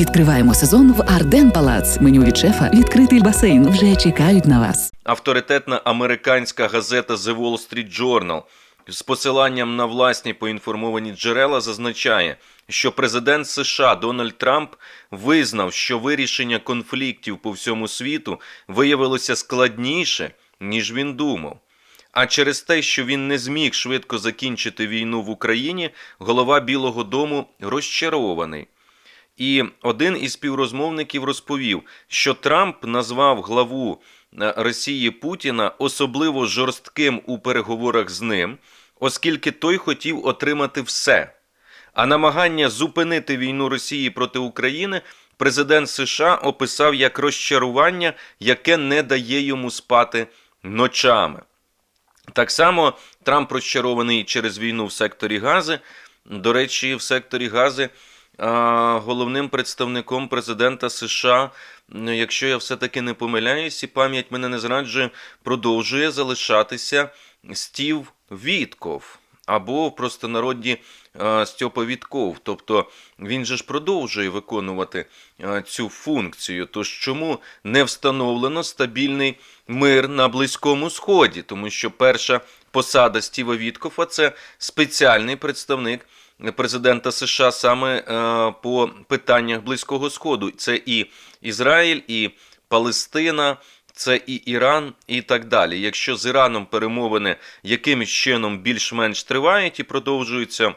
Відкриваємо сезон в Арден Палац. Меню від шефа, відкритий басейн вже чекають на вас. авторитетна американська газета The Wall Street Journal з посиланням на власні поінформовані джерела зазначає, що президент США Дональд Трамп визнав, що вирішення конфліктів по всьому світу виявилося складніше, ніж він думав. А через те, що він не зміг швидко закінчити війну в Україні, голова Білого Дому розчарований. І один із співрозмовників розповів, що Трамп назвав главу е, Росії Путіна особливо жорстким у переговорах з ним, оскільки той хотів отримати все. А намагання зупинити війну Росії проти України президент США описав як розчарування, яке не дає йому спати ночами. Так само Трамп розчарований через війну в секторі Гази. До речі, в секторі Гази головним представником президента США, ну, якщо я все-таки не помиляюсь, і пам'ять мене не зраджує, продовжує залишатися Стів Вітков. Або в простонароді Стьопа Вітков. Тобто він же ж продовжує виконувати цю функцію. Тож чому не встановлено стабільний мир на Близькому Сході? Тому що перша посада Стіва Віткофа це спеціальний представник президента США саме е, по питаннях Близького Сходу. Це і Ізраїль, і Палестина. Це і Іран, і так далі. Якщо з Іраном перемовини якимось чином більш-менш тривають і продовжуються,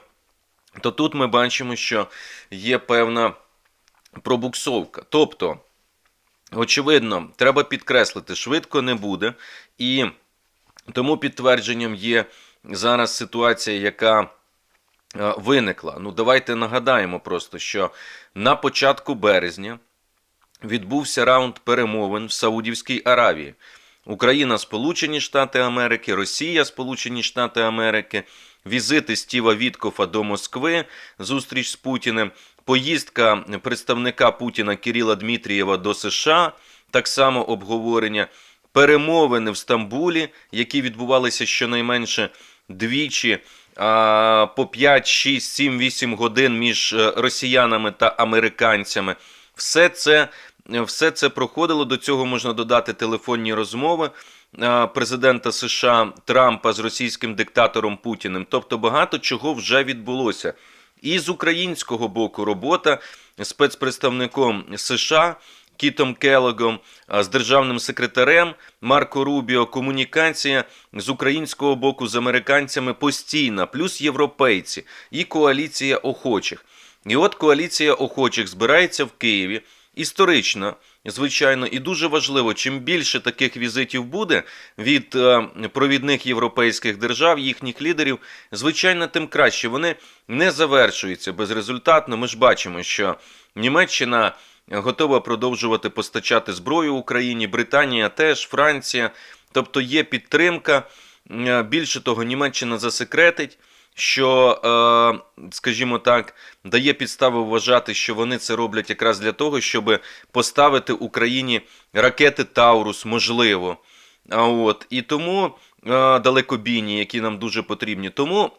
то тут ми бачимо, що є певна пробуксовка. Тобто, очевидно, треба підкреслити, швидко не буде, і тому підтвердженням є зараз ситуація, яка виникла. Ну, давайте нагадаємо просто, що на початку березня відбувся раунд перемовин в Саудівській Аравії. Україна, Сполучені Штати Америки, Росія, Сполучені Штати Америки, візити Стіва Віткофа до Москви, зустріч з Путіним, поїздка представника Путіна Кирила Дмитрієва до США, так само обговорення, перемовини в Стамбулі, які відбувалися щонайменше двічі по 5, 6, 7, 8 годин між е, росіянами та американцями. Все це, все це проходило. До цього можна додати телефонні розмови президента США Трампа з російським диктатором Путіним. Тобто багато чого вже відбулося. І з українського боку робота спецпредставником США Кітом Келогом, з державним секретарем Марко Рубіо, комунікація з українського боку з американцями постійна, плюс європейці і коаліція охочих. І от коаліція охочих збирається в Києві історично, звичайно, і дуже важливо, чим більше таких візитів буде від е, провідних європейських держав, їхніх лідерів, звичайно, тим краще. Вони не завершуються безрезультатно. Ми ж бачимо, що Німеччина готова продовжувати постачати зброю Україні, Британія теж, Франція. Тобто є підтримка. Е, Більше того, Німеччина засекретить що, е, скажімо так, дає підстави вважати, що вони це роблять якраз для того, щоб поставити Україні ракети Таурус, можливо. А от і тому е, далекобійні, які нам дуже потрібні. Тому.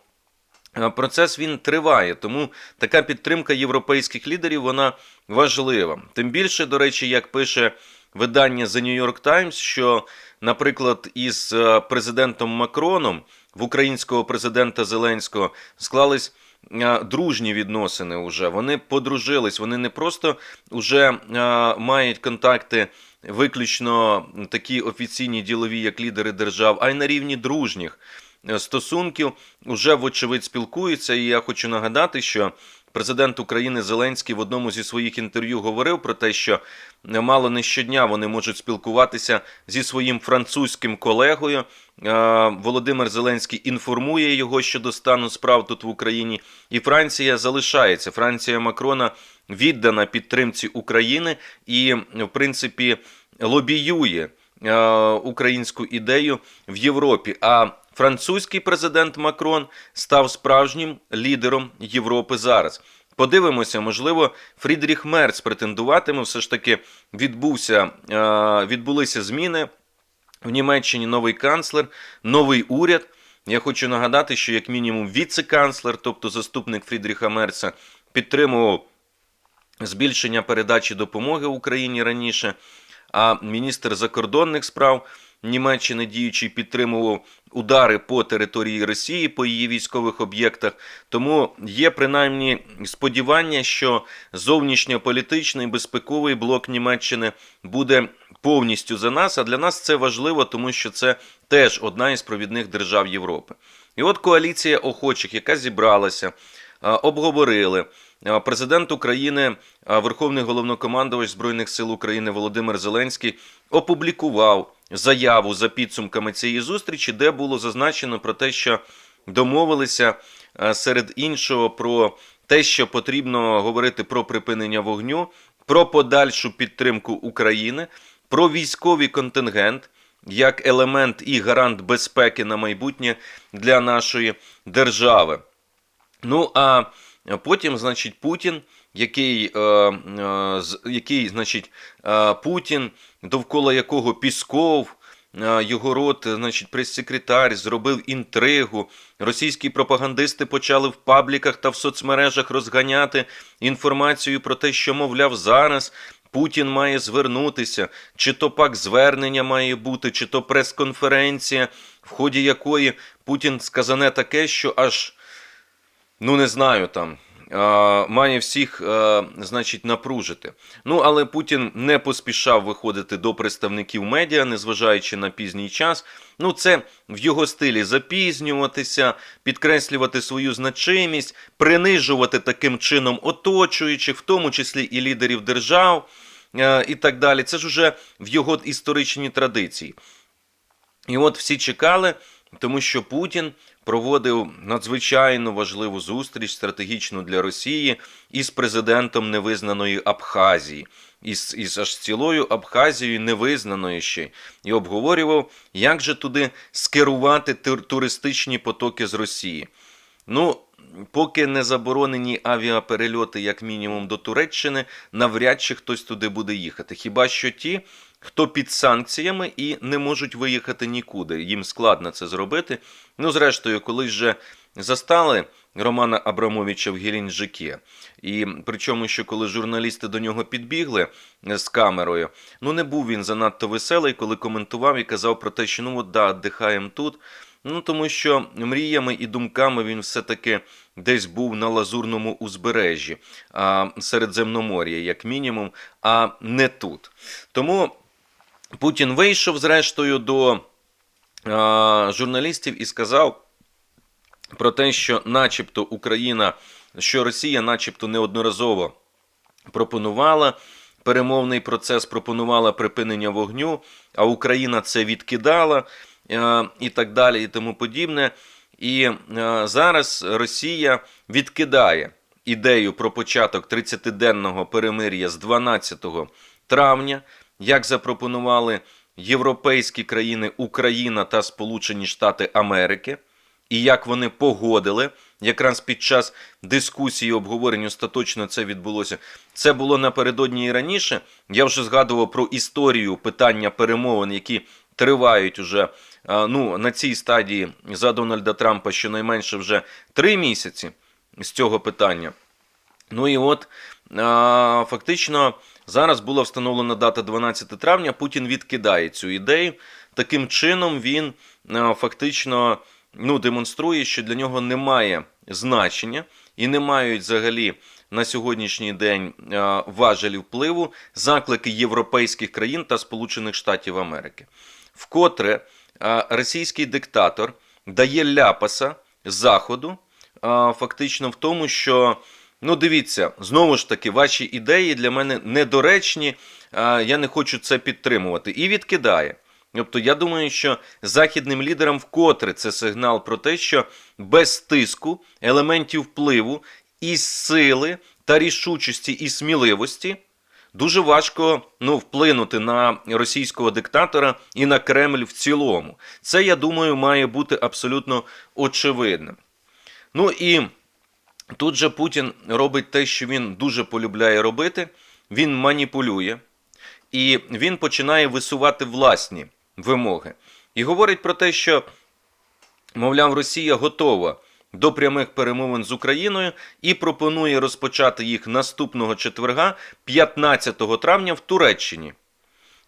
Е, Процес він триває, тому така підтримка європейських лідерів вона важлива. Тим більше, до речі, як пише видання The New York Times, що, наприклад, із е, президентом Макроном в українського президента Зеленського склались е, дружні відносини. Уже вони подружились. Вони не просто вже мають контакти виключно такі офіційні ділові, як лідери держав, а й на рівні дружніх стосунків вже вочевидь спілкуються. І я хочу нагадати, що. Президент України Зеленський в одному зі своїх інтерв'ю говорив про те, що мало не щодня вони можуть спілкуватися зі своїм французьким колегою. Е, Володимир Зеленський інформує його щодо стану справ тут в Україні, і Франція залишається. Франція Макрона віддана підтримці України і, в принципі, лобіює е, українську ідею в Європі. А французький президент Макрон став справжнім лідером Європи зараз. Подивимося, можливо, Фрідріх Мерц претендуватиме. Все ж таки відбувся, е, відбулися зміни в Німеччині. Новий канцлер, новий уряд. Я хочу нагадати, що як мінімум віце-канцлер, тобто заступник Фрідріха Мерца, підтримував збільшення передачі допомоги Україні раніше. А міністр закордонних справ Німеччини діючий підтримував удари по території Росії, по її військових об'єктах. Тому є принаймні сподівання, що зовнішньополітичний безпековий блок Німеччини буде повністю за нас. А для нас це важливо, тому що це теж одна із провідних держав Європи. І от коаліція охочих, яка зібралася, обговорили. Президент України, Верховний головнокомандувач Збройних сил України Володимир Зеленський опублікував заяву за підсумками цієї зустрічі, де було зазначено про те, що домовилися серед іншого про те, що потрібно говорити про припинення вогню, про подальшу підтримку України, про військовий контингент як елемент і гарант безпеки на майбутнє для нашої держави. Ну а потім, значить, Путін, який, е, е, який значить, е, Путін, довкола якого Пісков, е, його рот, значить, прес-секретар, зробив інтригу. Російські пропагандисти почали в пабліках та в соцмережах розганяти інформацію про те, що, мовляв, зараз Путін має звернутися, чи то пак звернення має бути, чи то прес-конференція, в ході якої Путін сказане таке, що аж ну не знаю там. Має всіх, значить, напружити. Ну, але Путін не поспішав виходити до представників медіа, незважаючи на пізній час. Ну, це в його стилі запізнюватися, підкреслювати свою значимість, принижувати таким чином оточуючих, в тому числі і лідерів держав е, і так далі. Це ж уже в його історичній традиції. І от всі чекали, тому що Путін проводив надзвичайно важливу зустріч стратегічну для Росії із президентом невизнаної Абхазії, із, із аж цілою Абхазією невизнаної ще, і обговорював, як же туди скерувати тур- туристичні потоки з Росії. Ну, поки не заборонені авіаперельоти, як мінімум, до Туреччини, навряд чи хтось туди буде їхати. Хіба що ті, хто під санкціями і не можуть виїхати нікуди. Їм складно це зробити. Ну, зрештою, колись же застали Романа Абрамовича в Геленджикі. І причому, що коли журналісти до нього підбігли з камерою, ну не був він занадто веселий, коли коментував і казав про те, що ну от да, дихаємо тут. Ну, тому що мріями і думками він все-таки десь був на лазурному узбережжі, а, Середземномор'я, як мінімум, а не тут. Тому Путін вийшов, зрештою, до а, журналістів і сказав про те, що, начебто, Україна, що Росія, начебто, неодноразово пропонувала перемовний процес, пропонувала припинення вогню, а Україна це відкидала і так далі, і тому подібне. І е, зараз Росія відкидає ідею про початок 30-денного перемир'я з 12 травня, як запропонували європейські країни Україна та Сполучені Штати Америки і як вони погодили. Якраз під час дискусії обговорень остаточно це відбулося. Це було напередодні і раніше. Я вже згадував про історію питання перемовин, які тривають уже ну, на цій стадії за Дональда Трампа щонайменше вже три місяці з цього питання. Ну і от фактично зараз була встановлена дата 12 травня. Путін відкидає цю ідею. Таким чином він фактично ну, демонструє, що для нього немає значення і не мають взагалі на сьогоднішній день важелі впливу заклики європейських країн та Сполучених Штатів Америки. Вкотре російський диктатор дає ляпаса Заходу, фактично в тому, що. Ну, дивіться, знову ж таки, ваші ідеї для мене недоречні, я не хочу це підтримувати. І відкидає. Тобто, я думаю, що західним лідерам вкотре це сигнал про те, що без тиску, елементів впливу і сили та рішучості і сміливості дуже важко ну, вплинути на російського диктатора і на Кремль в цілому. Це, я думаю, має бути абсолютно очевидним. Ну і тут же Путін робить те, що він дуже полюбляє робити. Він маніпулює і він починає висувати власні вимоги. І говорить про те, що, мовляв, Росія готова до прямих перемовин з Україною і пропонує розпочати їх наступного четверга, 15 травня в Туреччині.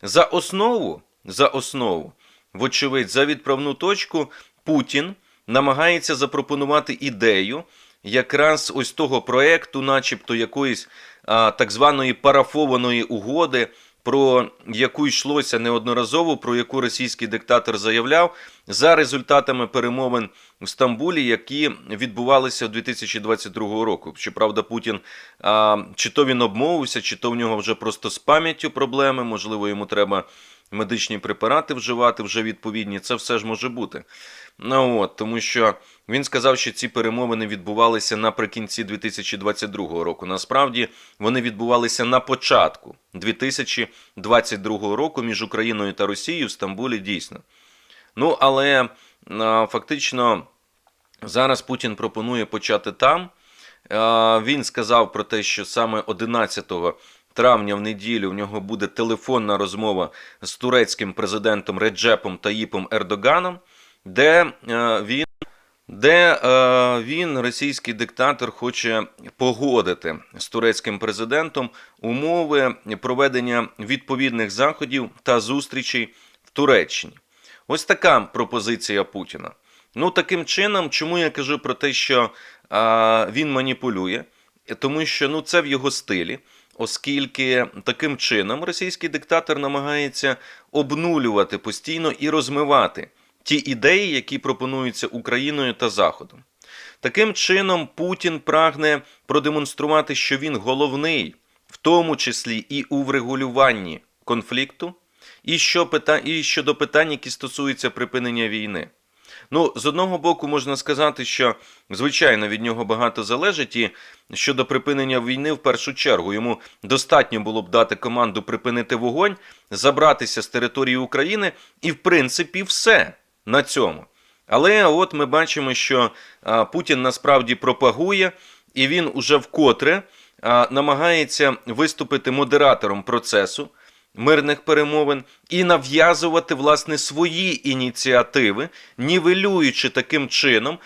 За основу, за основу, вочевидь, за відправну точку Путін намагається запропонувати ідею якраз ось того проекту, начебто якоїсь а, так званої парафованої угоди, про яку йшлося неодноразово, про яку російський диктатор заявляв за результатами перемовин в Стамбулі, які відбувалися 2022 року. Щоправда, Путін а, чи то він обмовився, чи то в нього вже просто з пам'яттю проблеми, можливо, йому треба медичні препарати вживати вже відповідні. Це все ж може бути. Ну от, тому що він сказав, що ці перемовини відбувалися наприкінці 2022 року. Насправді вони відбувалися на початку 2022 року між Україною та Росією в Стамбулі дійсно. Ну, але фактично зараз Путін пропонує почати там. Він сказав про те, що саме 11 травня в неділю в нього буде телефонна розмова з турецьким президентом Реджепом Таїпом Ердоганом, де е, він. Де е, він, російський диктатор, хоче погодити з турецьким президентом умови проведення відповідних заходів та зустрічей в Туреччині. Ось така пропозиція Путіна. Ну, таким чином, чому я кажу про те, що е, він маніпулює? Тому що ну, це в його стилі, оскільки таким чином російський диктатор намагається обнулювати постійно і розмивати ті ідеї, які пропонуються Україною та Заходом. Таким чином, Путін прагне продемонструвати, що він головний, в тому числі і у врегулюванні конфлікту, і, що пита... і щодо питань, які стосуються припинення війни. Ну, з одного боку, можна сказати, що звичайно від нього багато залежить, і щодо припинення війни, в першу чергу, йому достатньо було б дати команду припинити вогонь, забратися з території України, і в принципі все на цьому. Але от ми бачимо, що а, Путін насправді пропагує, і він уже вкотре а, намагається виступити модератором процесу мирних перемовин і нав'язувати власне свої ініціативи, нівелюючи таким чином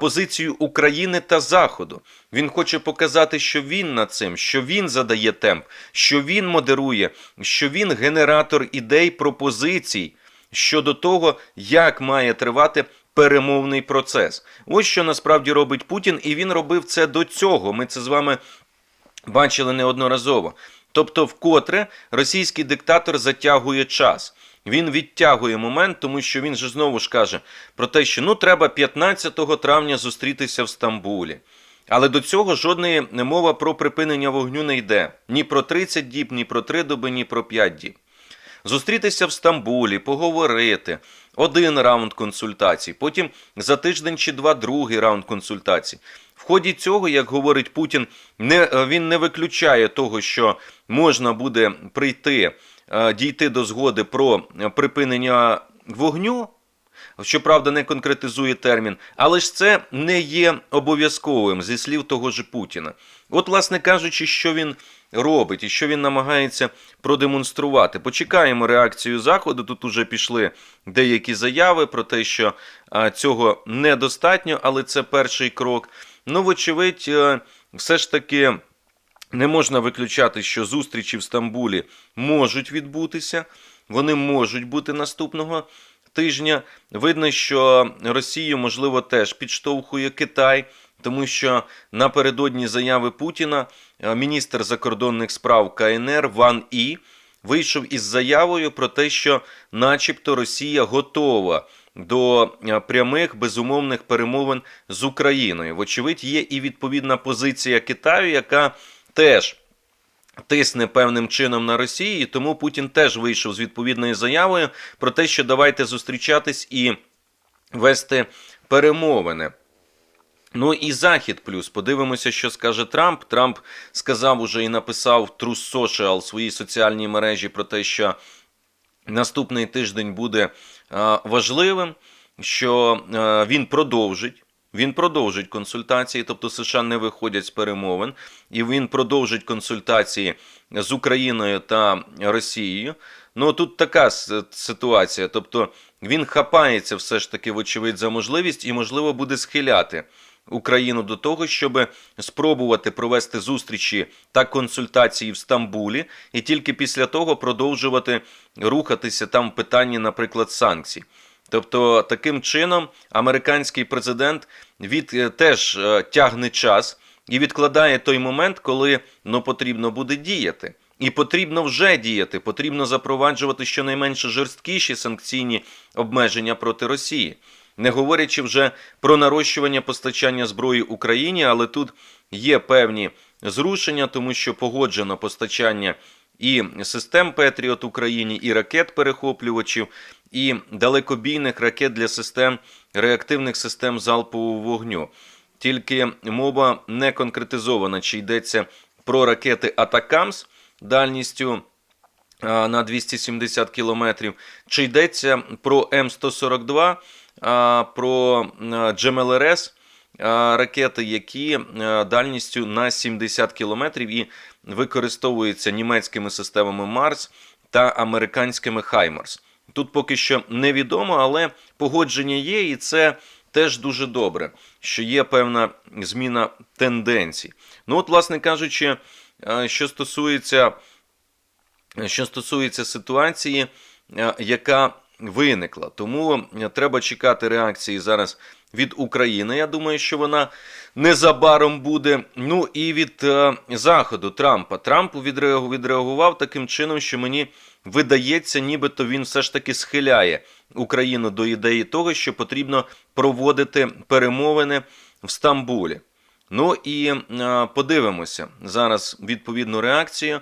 позицію України та Заходу. Він хоче показати, що він над цим, що він задає темп, що він модерує, що він генератор ідей, пропозицій щодо того, як має тривати перемовний процес. Ось що насправді робить Путін, і він робив це до цього. Ми це з вами бачили неодноразово. Тобто, вкотре російський диктатор затягує час. Він відтягує момент, тому що він же знову ж каже про те, що ну треба 15 травня зустрітися в Стамбулі. Але до цього жодної мова про припинення вогню не йде. Ні про 30 діб, ні про 3 доби, ні про 5 діб. Зустрітися в Стамбулі, поговорити, один раунд консультацій, потім за тиждень чи два другий раунд консультацій. В ході цього, як говорить Путін, не, він не виключає того, що можна буде прийти, е, дійти до згоди про припинення вогню. Щоправда, не конкретизує термін, але ж це не є обов'язковим зі слів того ж Путіна. От, власне кажучи, що він робить і що він намагається продемонструвати. Почекаємо реакцію Заходу. Тут уже пішли деякі заяви про те, що цього недостатньо, але це перший крок. Ну, вочевидь, е, все ж таки. Не можна виключати, що зустрічі в Стамбулі можуть відбутися, вони можуть бути наступного тижня. Видно, що Росію, можливо, теж підштовхує Китай, тому що напередодні заяви Путіна е, міністр закордонних справ КНР Ван І вийшов із заявою про те, що, начебто, Росія готова. До е, прямих безумовних перемовин з Україною. Вочевидь, є і відповідна позиція Китаю, яка теж тисне певним чином на Росію, і тому Путін теж вийшов з відповідною заявою про те, що давайте зустрічатись і вести перемовини. Ну і Захід плюс. Подивимося, що скаже Трамп. Трамп сказав уже і написав True Social своїй соціальній мережі про те, що наступний тиждень буде важливим, що е, він продовжить. Він продовжить консультації, тобто США не виходять з перемовин, і він продовжить консультації з Україною та Росією. Ну тут така ситуація. Тобто він хапається все ж таки, вочевидь, за можливість і, можливо, буде схиляти Україну до того, щоб спробувати провести зустрічі та консультації в Стамбулі, і тільки після того продовжувати рухатися там в питанні, наприклад, санкцій. Тобто, таким чином, американський президент від е, теж е, тягне час і відкладає той момент, коли ну, потрібно буде діяти. І потрібно вже діяти, потрібно запроваджувати щонайменше жорсткіші санкційні обмеження проти Росії, не говорячи вже про нарощування постачання зброї Україні, але тут є певні зрушення, тому що погоджено постачання і систем Петріот Україні, і ракет перехоплювачів, і далекобійних ракет для систем реактивних систем залпового вогню. Тільки мова не конкретизована, чи йдеться про ракети Атакамс дальністю на 270 кілометрів, чи йдеться про М142, а, про Джемелерес, ракети, які дальністю на 70 кілометрів і використовуються німецькими системами Марс та американськими Хаймарс. Тут поки що невідомо, але погодження є, і це теж дуже добре, що є певна зміна тенденцій. Ну, от, власне кажучи, е, що стосується, що стосується ситуації, е, яка виникла. Тому е, треба чекати реакції зараз від України. Я думаю, що вона незабаром буде. Ну і від е, заходу Трампа. Трамп відреагу- відреагував таким чином, що мені видається, нібито він все ж таки схиляє Україну до ідеї того, що потрібно проводити перемовини в Стамбулі. Ну і е, подивимося зараз відповідну реакцію.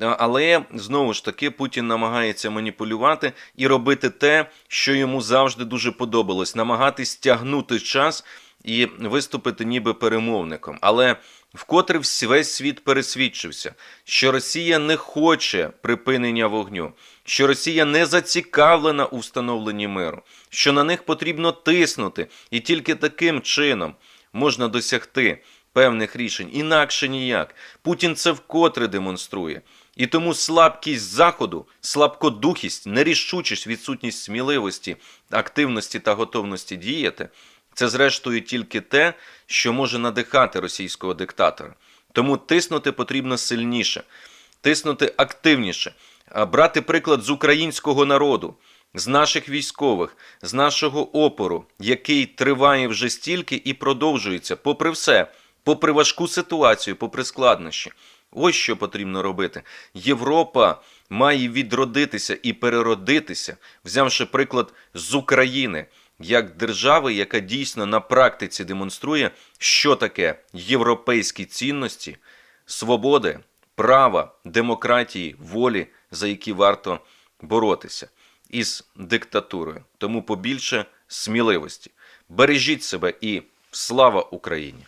Але знову ж таки Путін намагається маніпулювати і робити те, що йому завжди дуже подобалось, намагатись тягнути час і виступити ніби перемовником. Але вкотре весь світ пересвідчився, що Росія не хоче припинення вогню, що Росія не зацікавлена у встановленні миру, що на них потрібно тиснути, і тільки таким чином можна досягти певних рішень. Інакше ніяк. Путін це вкотре демонструє. І тому слабкість Заходу, слабкодухість, нерішучість, відсутність сміливості, активності та готовності діяти це зрештою тільки те, що може надихати російського диктатора. Тому тиснути потрібно сильніше, тиснути активніше, брати приклад з українського народу, з наших військових, з нашого опору, який триває вже стільки і продовжується, попри все, попри важку ситуацію, попри складнощі. Ось що потрібно робити. Європа має відродитися і переродитися, взявши приклад з України як держави, яка дійсно на практиці демонструє, що таке європейські цінності, свободи, права, демократії, волі, за які варто боротися із диктатурою. Тому побільше сміливості. Бережіть себе і слава Україні!